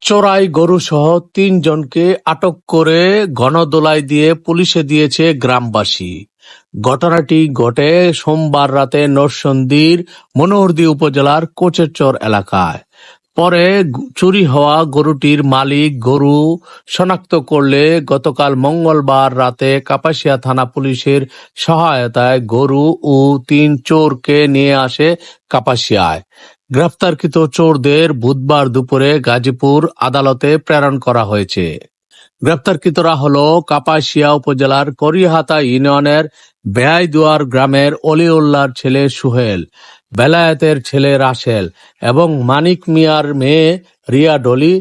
চোরাই গরু সহ তিনজনকে আটক করে গণদোলাই দিয়ে পুলিশে দিয়েছে গ্রামবাসী। ঘটনাটি ঘটে সোমবার রাতে নরসন্দির মনোহরদী উপজেলার কোচেরচর এলাকায়। পরে চুরি হওয়া গরুটির মালিক গরু শনাক্ত করলে গতকাল মঙ্গলবার রাতে কাপাসিয়া থানা পুলিশের সহায়তায় গরু ও তিন চোরকে নিয়ে আসে কাপাসিয়ায়। গ্রেফতারকৃত চোরদের বুধবার দুপুরে গাজীপুর আদালতে প্রেরণ করা হয়েছে। গ্রেপ্তারকৃতরা হল কাপাসিয়া উপজেলার করিহাতা ইউনিয়নের বেয়াইদুয়ার গ্রামের অলিউল্লার ছেলে সুহেল, বেলায়েতের ছেলে রাসেল এবং মানিক মিয়ার মেয়ে রিয়া ডলি।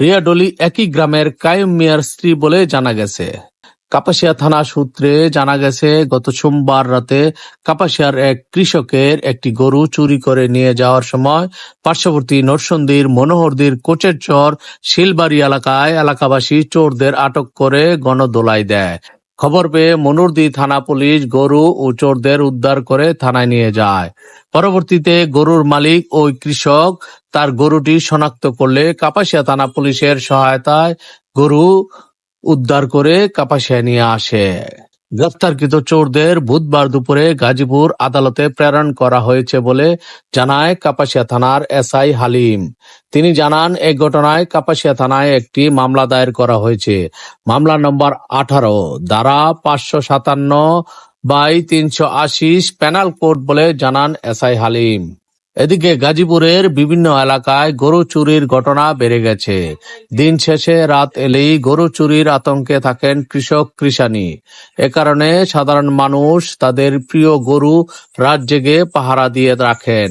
রিয়া ডলি একই গ্রামের কায়ুম মিয়ার স্ত্রী বলে জানা গেছে। কাপাসিয়া থানা সূত্রে জানা গেছে, গত সোমবার রাতে কাপাসিয়ার এক কৃষকের একটি গরু চুরি করে নিয়ে যাওয়ার সময় পার্শ্ববর্তী নরসন্দির মনোহরদির কোচের চর শিলবাড়ি এলাকায় এলাকাবাসী চোরদের আটক করে গণদোলাই দেয়। খবর পেয়ে মনুরদি থানা পুলিশ গরু ও চোরদের উদ্ধার করে থানায় নিয়ে যায়। পরবর্তীতে গরুর মালিক ওই কৃষক তার গরুটি শনাক্ত করলে কাপাসিয়া থানা পুলিশের সহায়তায় গরু উদ্ধার করে কাপাসিয়া নিয়ে আসে। গ্রেফতারকৃত চোরদের বুধবার দুপুরে গাজীপুর আদালতে প্রেরণ করা হয়েছে বলে জানায় কাপাসিয়া থানার এসআই হালিম। তিনি জানান এই ঘটনায় কাপাসিয়া থানায় একটি মামলা দায়ের করা হয়েছে। মামলা নম্বর আঠারো দ্বারা পাঁচশো সাতান্ন বাই তিনশো আশি প্যানাল কোর্ট বলে জানান এসআই হালিম। এদিকে গাজীপুরের বিভিন্ন এলাকায় গরু চুরির ঘটনা বেড়ে গেছে। দিন শেষে রাত এলেই গরু চুরির আতঙ্কে থাকেন কৃষক কৃষানি। এ কারণে সাধারণ মানুষ তাদের প্রিয় গরু রাত জেগে পাহারা দিয়ে রাখেন।